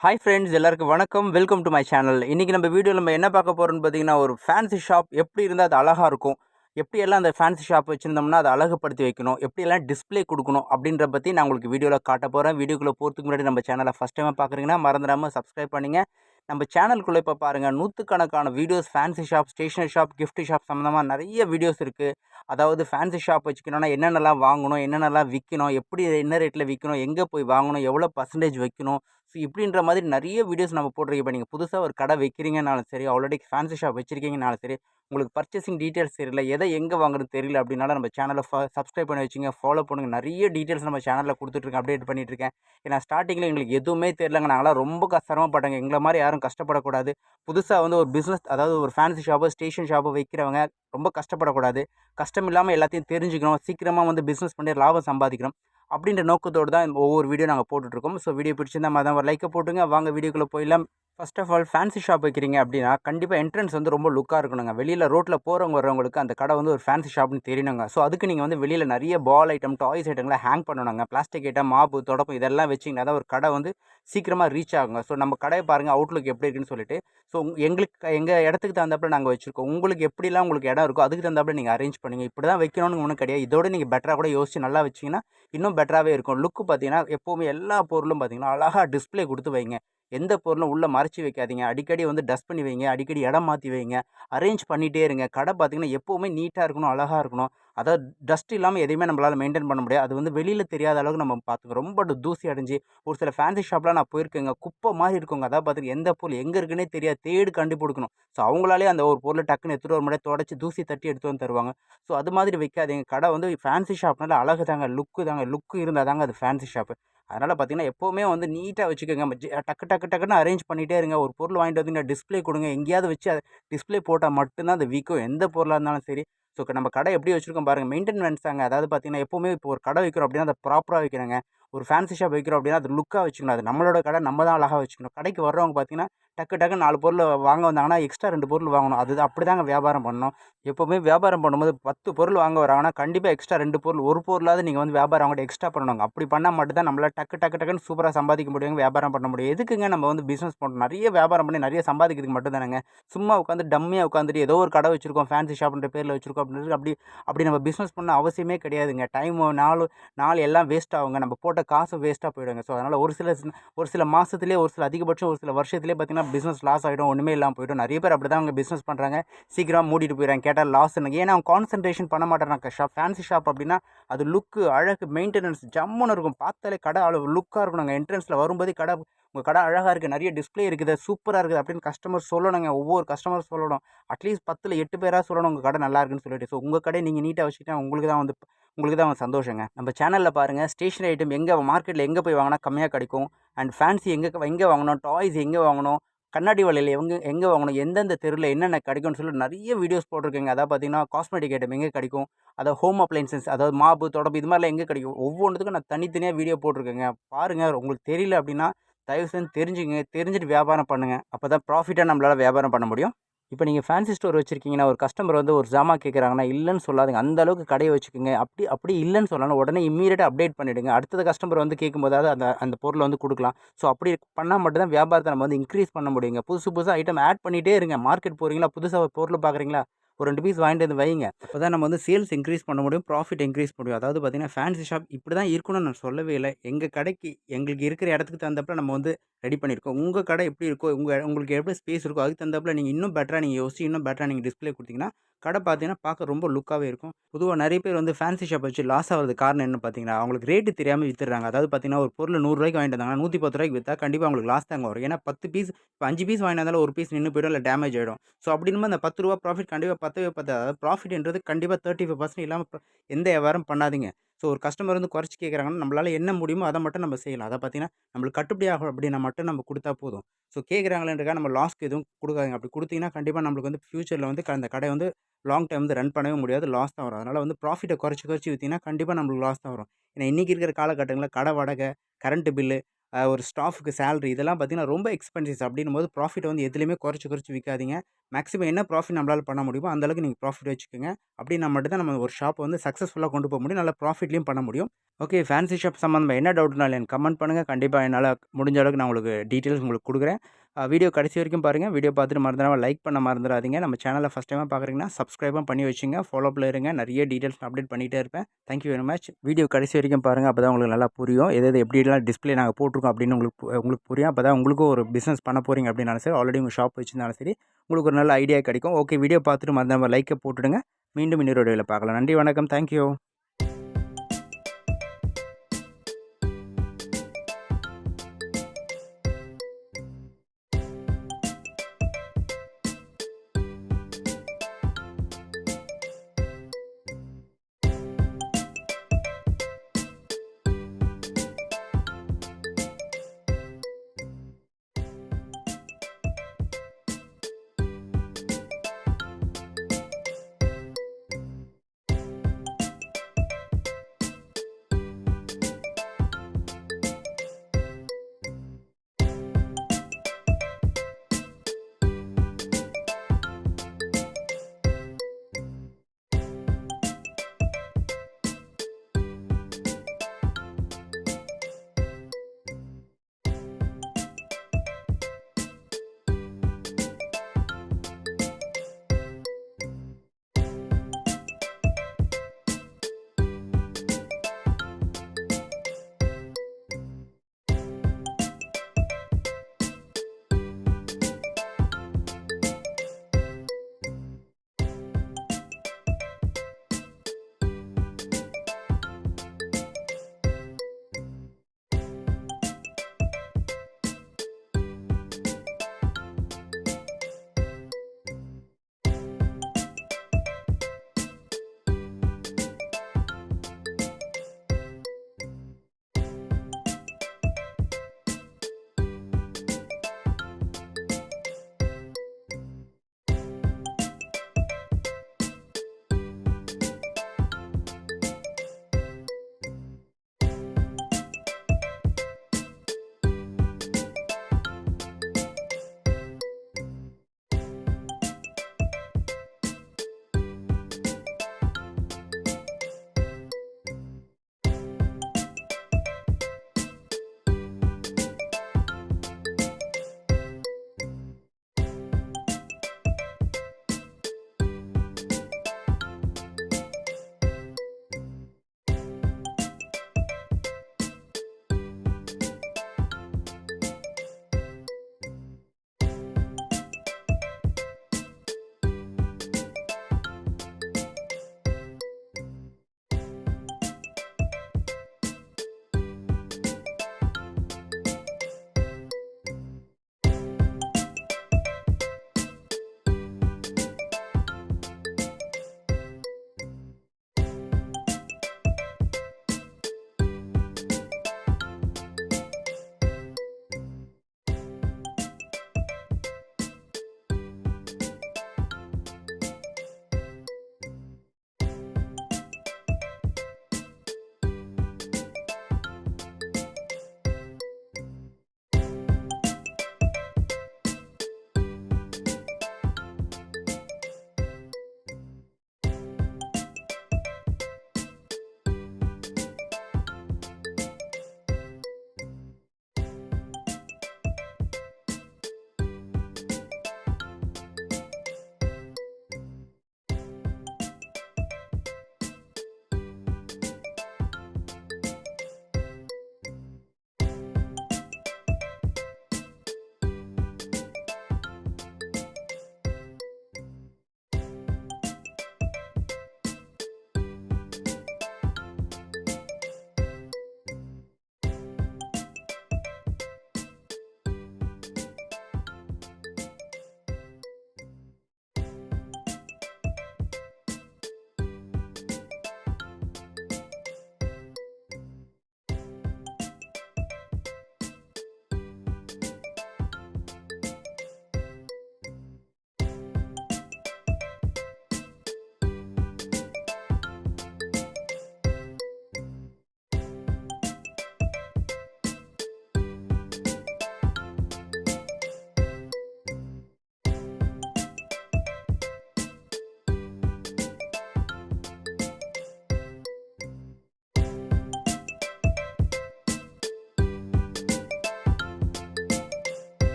Hi friends எல்லாருக்கும் வணக்கம். Welcome to my channel இன்றைக்கி நம்ம வீடியோவில் நம்ம என்ன பார்க்க போகிறோம்னு பார்த்தீங்கன்னா ஒரு ஃபேன்சி ஷாப் எப்படி இருந்தால் அது அழகாக இருக்கும் எப்படியெல்லாம் அந்த ஃபேன்சி ஷாப் வச்சுருந்தோம்னா அதை அழகுப்படுத்தி வைக்கணும் எப்படியெல்லாம் டிஸ்ப்ளே கொடுக்கணும் அப்படின்ற பற்றி நான் உங்களுக்கு வீடியோவில் காட்ட போகிறேன் வீடியோக்குள்ளே போகிறதுக்கு முன்னாடி நம்ம சேனலை ஃபஸ்ட் டைம் பார்க்குறீங்கன்னா மறந்துடாமல் சப்ஸ்கிரைப் பண்ணுங்க. நம்ம சேனலுக்குள்ளே இப்போ பாருங்கள் நூற்றுக்கணக்கான videos fancy shop stationery shop gift shop சம்மந்தமாக நிறைய வீடியோஸ் இருக்குது அதாவது ஃபேன்சி ஷாப் வச்சுக்கணும்னா என்னென்னலாம் வாங்கணும் என்னென்னலாம் விற்கணும் எப்படி என்ன ரேட்டில் விற்கணும் எங்கே போய் வாங்கணும் எவ்வளோ பர்சன்டேஜ் வைக்கணும் ஸோ இப்படின்ற மாதிரி நிறைய வீடியோஸ் நம்ம போட்டிருக்கோம். இப்போ நீங்கள் புதுசாக ஒரு கடை வைக்கிறீங்கனாலும் சரி ஆல்ரெடி ஃபேன்சி ஷாப் வச்சுருக்கீங்கனாலும் சரி உங்களுக்கு பர்ச்சேசிங் டீட்டெயில்ஸ் தெரியல எதை எங்கே வாங்குறது தெரியல அப்படின்னாலும் நம்ம சேனலை சப்ஸ்கிரைப் பண்ணி வச்சுங்க. ஃபாலோ பண்ணுங்கள் நிறைய டீட்டெயில்ஸ் நம்ம சேனலில் கொடுத்துட்ருக்கேன் அப்டேட் பண்ணிட்டுருக்கேன். ஏன்னா ஸ்டார்டிங்கில் எங்களுக்கு எதுவுமே தெரியலங்க. நாங்களாம் ரொம்ப க- சிரமப்பட்டங்க. எங்களை மாதிரி யாரும் கஷ்டப்படக்கூடாது. புதுசாக வந்து ஒரு பிஸ்னஸ் அதாவது ஒரு ஃபேன்சி ஷாப்போ ஸ்டேஷன் ஷாப்போ வைக்கிறவங்க ரொம்ப கஷ்டப்படக்கூடாது. கஷ்டம் இல்லாமல் எல்லாத்தையும் தெரிஞ்சுக்கணும். சீக்கிரமாக வந்து பிஸ்னஸ் பண்ணி லாபம் சம்பாதிக்கணும். அப்படின்ற நோக்கத்தோடு தான் ஒவ்வொரு வீடியோ நாங்கள் போட்டுட்ருக்கோம். ஸோ வீடியோ பிடிச்சிருந்தா மதம் ஒரு லைக்கை போட்டுங்க. வாங்க வீடியோக்குள்ளே போயிடலாம். First of all fancy shop வைக்கிறீங்க அப்படின்னா கண்டிப்பாக என்ட்ரன்ஸ் வந்து ரொம்ப லுக்காக இருக்கணுங்க. வெளியில் ரோட்டில் போகிறவங்க வரவங்களுக்கு அந்த கடை வந்து ஒரு ஃபேன்சி ஷாப்னு தெரியணுங்க. ஸோ அதுக்கு நீங்கள் வந்து வெளியில் நிறைய பால் ஐட்டம் டாய்ஸ் ஐட்டங்களை ஹேங் பண்ணணுங்க. பிளாஸ்டிக் ஐட்டம் மாப்பு தொடப்பம் இதெல்லாம் வச்சிங்கன்னா தான் ஒரு கடை வந்து சீக்கிரமாக ரீச் ஆகுங்க. ஸோ நம்ம கடையை பாருங்கள் அவுட்லுக் எப்படி இருக்குன்னு சொல்லிட்டு. ஸோ எங்களுக்கு எங்கள் இடத்துக்கு தகுந்தாப்பில் நாங்கள் வச்சுருக்கோம். உங்களுக்கு எப்படிலாம் உங்களுக்கு இடம் இருக்கோ அதுக்கு தகுந்தாப்புல நீங்கள் அரேஞ்ச் பண்ணுங்கள் இப்படி தான் வைக்கணும்னு ஒன்றும் கிடையாது. இதோட நீங்கள் பெட்டராக கூட யோசிச்சு நல்லா வச்சிங்கன்னா இன்னும் பெட்டராகவே இருக்கும். லுக்கு பார்த்தீங்கன்னா எப்போவுமே எல்லா பொருளும் பார்த்தீங்கன்னா அழகாக டிஸ்ப்ளே கொடுத்து வைங்க. எந்த பொருளும் உள்ளே மறைச்சி வைக்காதீங்க. அடிக்கடி வந்து டஸ்ட் பண்ணி வைங்க. அடிக்கடி இடம் மாற்றி வைங்க. அரேஞ்ச் பண்ணிகிட்டே இருங்க. கடை பார்த்திங்கன்னா எப்போவுமே நீட்டாக இருக்கணும் அழகாக இருக்கணும். அதாவது டஸ்ட் இல்லாமல் எதையுமே நம்மளால் மெயின்டைன் பண்ண முடியாது. அது வந்து வெளியில் தெரியாத அளவுக்கு நம்ம பார்த்துக்கோ ரொம்ப தூசி அடைஞ்சு ஒரு சில ஃபேன்சி ஷாப்லாம் நான் போயிருக்கேங்க. குப்பை மாதிரி இருக்குங்க. அதான் பார்த்துட்டு எந்த பொருள் எங்கே இருக்குன்னே தெரியாது. தேடு கண்டுபிடிக்கணும். ஸோ அவங்களாலே அந்த ஒரு பொருளை டக்குன்னு எடுத்துகிட்டு வர முடியாது. தொடச்சி தூசி தட்டி எடுத்து வந்து தருவாங்க. ஸோ அது மாதிரி வைக்காதீங்க. கடை வந்து ஃபேன்சி ஷாப்னால அழகு தாங்க லுக்கு தாங்க லுக்கு இருந்தால் தாங்க அது ஃபேன்சி ஷாப்பு அதனால் பார்த்தீங்கன்னா எப்போவுமே வந்து நீட்டாக வச்சுக்கோங்க. ஜ- டக்கு டக்கு டக்குன்னு அரேஞ்ச் பண்ணிகிட்டே இருங்க. ஒரு பொருள் வாங்கிட்டு வந்து டிஸ்ப்ளே கொடுங்க. எங்கேயாவது வச்சு டிஸ்ப்ளே போட்டால் மட்டும்தான் அது விற்கும் எந்த பொருளாக இருந்தாலும் சரி. ஸோ நம்ம கடை எப்படி வச்சுருக்கோம் பாருங்கள் மெயின்டெனன்ஸ் தாங்க. அதாவது பார்த்தீங்கன்னா எப்போவுமே இப்போ ஒரு கடை வைக்கிறோம் அப்படின்னா அதை ப்ராப்பராக வைக்கிறாங்க. ஒரு ஃபேன்சி ஷாப் வைக்கிறோம் அப்படின்னா அது லுக்காக வச்சுக்கணும். அது நம்மளோட கடை நம்ம தான் அழகாக வச்சுக்கணும். கடைக்கு வர்றவங்க பார்த்தீங்கன்னா டக்கு டக்கு நாலு பொருள் வாங்க வந்தாங்கன்னா எக்ஸ்ட்ரா ரெண்டு பொருள் வாங்கணும். அது அப்படி தாங்க வியாபாரம் பண்ணணும் எப்போவுமே வியாபாரம் பண்ணும்போது பத்து பொருள் வாங்க வராங்கன்னா கண்டிப்பாக எக்ஸ்ட்ரா ரெண்டு பொருள் ஒரு பொருளாவது நீங்கள் வந்து வியாபாரம் அவங்கள்ட்ட எக்ஸ்ட்ரா பண்ணணும் அப்படி பண்ணால் மட்டும்தான் நம்மளால் டக்கு டக்கு டக்குன்னு சூப்பராக சம்பாதிக்க முடியும் வியாபாரம் பண்ண முடியும். எதுக்குங்க நம்ம வந்து பிஸ்னஸ் பண்ணணும் நிறைய வியாபாரம் பண்ணி நிறைய சம்பாதிக்கிறதுக்கு மட்டும் தானேங்க. சும்மா உட்காந்து டம்மியாக உட்காந்துட்டு ஏதோ ஒரு கடை வச்சிருக்கோம் ஃபேன்சி ஷாப்ன்ற பேரில் வச்சிருக்கோம் அப்படின்னு அப்படி அப்படி நம்ம பிஸ்னஸ் பண்ண அவசியமே கிடையாதுங்க. டைம் நாலு நாள் எல்லாம் வேஸ்ட் ஆகுங்க. நம்ம போட்ட காசு வேஸ்ட்டாக போயிடுங்க. ஸோ அதனால் ஒரு சில ஒரு சில மாதத்துலேயே ஒரு சில அதிகபட்சம் ஒரு சில வருஷத்துலேயே பார்த்தீங்கன்னா பிஸ்னஸ் லாஸ் ஆகிடும் ஒன்றுமே இல்லாமல் போயிடும். நிறைய பேர் அப்படி தான் அவங்க பிஸ்னஸ் பண்ணுறாங்க சீக்கிரம் மூடிட்டு போயிடறாங்க. கேட்டால் லாஸ் ஏன்னா அவங்க கான்சன்ட்ரேஷன் பண்ண மாட்டேறாங்க. ஷாப் ஃபேன்சி ஷாப் அப்படின்னா அது லுக்கு அழகு மெயின்டெனன்ஸ் ஜம்முன்னு இருக்கும். பார்த்தாலே கடை அளவு லுக்காக இருக்கும் நாங்கள் என்ட்ரன்ஸில் வரும்போதே கடை உங்கள் கடை அழகாக இருக்குது நிறைய டிஸ்ப்ளே இருக்குது சூப்பராக இருக்குது அப்படின்னு கஸ்டமர் சொல்லணுங்க. ஒவ்வொரு கஸ்டமர் சொல்லணும். அட்லீஸ்ட் பத்தில் எட்டு பேராக சொல்லணும் உங்கள் கடை நல்லா இருக்குன்னு சொல்லிட்டு. ஸோ உங்கள் கடை நீங்கள் நீட்டாக வச்சுக்கிட்டா உங்களுக்கு தான் வந்து உங்களுக்கு தான் வந்து சந்தோஷங்க. நம்ம சேனலில் பாருங்கள் ஸ்டேஷனரி ஐட்டம் எங்கே மார்க்கெட்டில் எங்கே போய் வாங்கினா கம்மியாக கிடைக்கும்? அண்ட் ஃபேன்சி எங்கே எங்கே வாங்கணும்? டாய்ஸ் எங்கே வாங்கணும்? கண்ணாடி வலையில் எங்கே எங்கே வாங்கணும்? எந்தெந்த தெருவில் என்னென்ன கிடைக்கும்னு சொல்லி நிறைய வீடியோஸ் போட்டிருக்கேங்க. அதாவது பார்த்தீங்கன்னா காஸ்மெட்டிக் ஐட்டம் எங்கே கிடைக்கும்? அதாவது ஹோம் அப்ளைன்சஸ் அதாவது மாப்பு தொடப்பு இது மாதிரிலாம் எங்கே கிடைக்கும்? ஒவ்வொன்றுத்துக்கும் நான் தனித்தனியாக வீடியோ போட்டிருக்கேங்க. பாருங்கள் உங்களுக்கு தெரியல அப்படின்னா தயவு செஞ்சு தெரிஞ்சுங்க தெரிஞ்சுட்டு வியாபாரம் பண்ணுங்கள் அப்போ தான் ப்ராஃபிட்டாக நம்மளால் வியாபாரம் பண்ண முடியும். இப்போ நீங்கள் ஃபேன்சி ஸ்டோர் வச்சுருக்கீங்கன்னா ஒரு கஸ்டமர் வந்து ஒரு ஜாமா கேட்குறாங்கன்னா இல்லைன்னு சொல்லாதுங்க. அந்த அளவுக்கு கடையை வச்சுக்கோங்க. அப்படி அப்படி இல்லைன்னு சொல்லலாம் உடனே இம்மீடியட்டாக அப்டேட் பண்ணிவிடுங்க அடுத்தது கஸ்டமர் வந்து கேட்கும்போதாவது அந்த அந்த பொருளை வந்து கொடுக்கலாம். ஸோ அப்படி பண்ணால் மட்டும்தான் வியாபாரத்தை நம்ம வந்து இன்க்ரீஸ் பண்ண முடியுங்க. புதுசு புதுசாக ஐட்டம் ஆட் பண்ணிகிட்டே இருங்க. மார்க்கெட் போகிறீங்களா புதுசாக ஒரு பொருள் பார்க்குறீங்களா? ஒரு ரெண்டு பீஸ் வாங்கிட்டு வந்து வைங்க. அப்போ தான் நம்ம வந்து சேல்ஸ் இன்க்ரீஸ் பண்ண முடியும் ப்ராஃபிட் இன்க்ரீஸ் பண்ண முடியும். அதாவது பார்த்தீங்கன்னா ஃபேன்சி ஷாப் இப்படி தான் இருக்கணும்னு நான் சொல்லவே இல்லை. எங்கள் கடைக்கு எங்களுக்கு இருக்கிற இடத்துக்கு தகுந்தப்பில் நம்ம வந்து ரெடி பண்ணியிருக்கோம். உங்கள் கடை எப்படி இருக்கோ உங்கள் உங்களுக்கு எப்படி ஸ்பேஸ் இருக்கோ அதுக்கு தகுந்தப்பில் நீங்கள் இன்னும் பெட்டராக நீங்கள் யோசிச்சு இன்னும் பெட்டராக நீங்கள் டிஸ்ப்ளே கொடுத்தீங்கன்னா கடை பார்த்தீங்கன்னா பார்க்க ரொம்ப லுக்காகவே இருக்கும். பொதுவாக நிறைய பேர் வந்து ஃபேன்சி ஷாப் வச்சு லாஸ் ஆகிறது காரணம் என்ன பார்த்தீங்கன்னா அவங்களுக்கு ரேட்டு தெரியாமல் வித்துறாங்க அதாவது பார்த்தீங்கன்னா ஒரு பொருள் நூறுரூவாய்க்கு வாங்கிட்டு வந்தாங்கன்னா நூற்றி பத்து ரூபாய்க்கு விற்றா கண்டிப்பாக அவங்களுக்கு லாஸ் தாங்க வரும். ஏன்னா பத்து பீஸ் இப்போ அஞ்சு பீஸ் வாங்கினாலும் ஒரு பீஸ் நின்று போயிடும் இல்லை டேமேஜ் ஆகிடும் ஸோ அப்படின்னு அந்த பத்து ரூபா ப்ராஃபிட் கண்டிப்பாக பத்தவே பத்தாது. அதாவது ப்ராஃபிட்ன்றது கண்டிப்பாக தேர்ட்டி ஃபைவ் பர்சன்ட் இல்லாமல் எந்த வியாபாரம் பண்ணாதீங்க. ஸோ ஒரு கஸ்டமர் வந்து குறைச்சி கேட்குறாங்கன்னா நம்மளால் என்ன முடியுமோ அதை மட்டும் நம்ம செய்யலாம். அதை பார்த்தீங்கன்னா நம்மளுக்கு கட்டுப்படி ஆகும் அப்படின்னா மட்டும் நம்ம கொடுத்தா போதும். ஸோ கேட்குறாங்களேன்றக்கா நம்ம லாஸ்க்கு எதுவும் கொடுக்காதீங்க. அப்படி கொடுத்தீங்கன்னா கண்டிப்பாக நம்மளுக்கு வந்து ஃப்யூச்சரில் வந்து க- அந்த கடை வந்து லாங் டைம் வந்து ரன் பண்ணவே முடியாது. லாஸ் தான் வரும். அதனால் வந்து ப்ராஃபிட்டை குறைச்சி குறைச்சி விற்றீங்கன்னா கண்டிப்பாக நம்மளுக்கு லாஸ் தான் வரும். ஏன்னா இன்றைக்கி இருக்கிற காலகட்டங்களில் கடை வாடகை கரண்ட்டு பில்லு ஒரு ஸ்டாஃபுக்கு சேலரி இதெல்லாம் பார்த்திங்கன்னா ரொம்ப எக்ஸ்பென்சிஸ் அப்படின்னும் போது ப்ராஃபிட் வந்து எதுலேயுமே குறைச்சி குறைச்சி விற்காதீங்க மேக்ஸிமம் என்ன ப்ராஃபிட் நம்மளால் பண்ண முடியுமோ அந்த அளவுக்கு நீங்கள் ப்ராஃபிட் வச்சுக்கோங்க. அப்படின்னா மட்டும் தான் நம்ம ஒரு ஷாப்பை வந்து சக்ஸஸ்ஃபுல்லாக கொண்டு போக முடியும். நல்ல ப்ராஃபிட்லேயும் பண்ண முடியும். ஓகே ஃபேன்சி ஷாப் சம்மந்தமாக என்ன டவுட்னாலும் எனக்கு கமெண்ட் பண்ணுங்கள் கண்டிப்பாக என்னால் முடிஞ்ச அளவுக்கு நான் உங்களுக்கு டீட்டெயில்ஸ் உங்களுக்கு கொடுக்குறேன். வீடியோ கடைசி வரைக்கும் பாருங்கள் வீடியோ பார்த்துட்டு மறந்துடாமல் லைக் பண்ண மறந்துடாதீங்க. நம்ம சேனலை ஃபஸ்ட் டைமாக பார்க்குறீங்கன்னா சப்ஸ்கிரைபும் பண்ணி வச்சுங்க. ஃபாலோப்பில் இருங்க. நிறைய டீட்டெயில்ஸ் அப்டேட் பண்ணிகிட்டே இருப்பேன். தேங்க்யூ வெரி மச் வீடியோ கடைசி வரைக்கும் பாருங்கள் அப்போ தான் உங்களுக்கு நல்லா புரியும். எது எது எப்படிலாம் டிஸ்ப்ளே நாங்கள் போட்டிருக்கோம் அப்படின்னு உங்களுக்கு உங்களுக்கு புரியும். அப்போ தான் உங்களுக்கும் ஒரு பிஸ்னஸ் பண்ண போகிறீங்க அப்படின்னாலும் சரி ஆல்ரெடி உங்கள் ஷாப் வச்சுருந்தாலும் சரி உங்களுக்கு ஒரு நல்ல ஐடியா கிடைக்கும். ஓகே வீடியோ பார்த்துட்டு மறந்தாமல் லைக்கை போட்டுடுங்க. மீண்டும் இன்னொரு வீடியோவில் பார்க்கலாம். நன்றி வணக்கம். தேங்க்யூ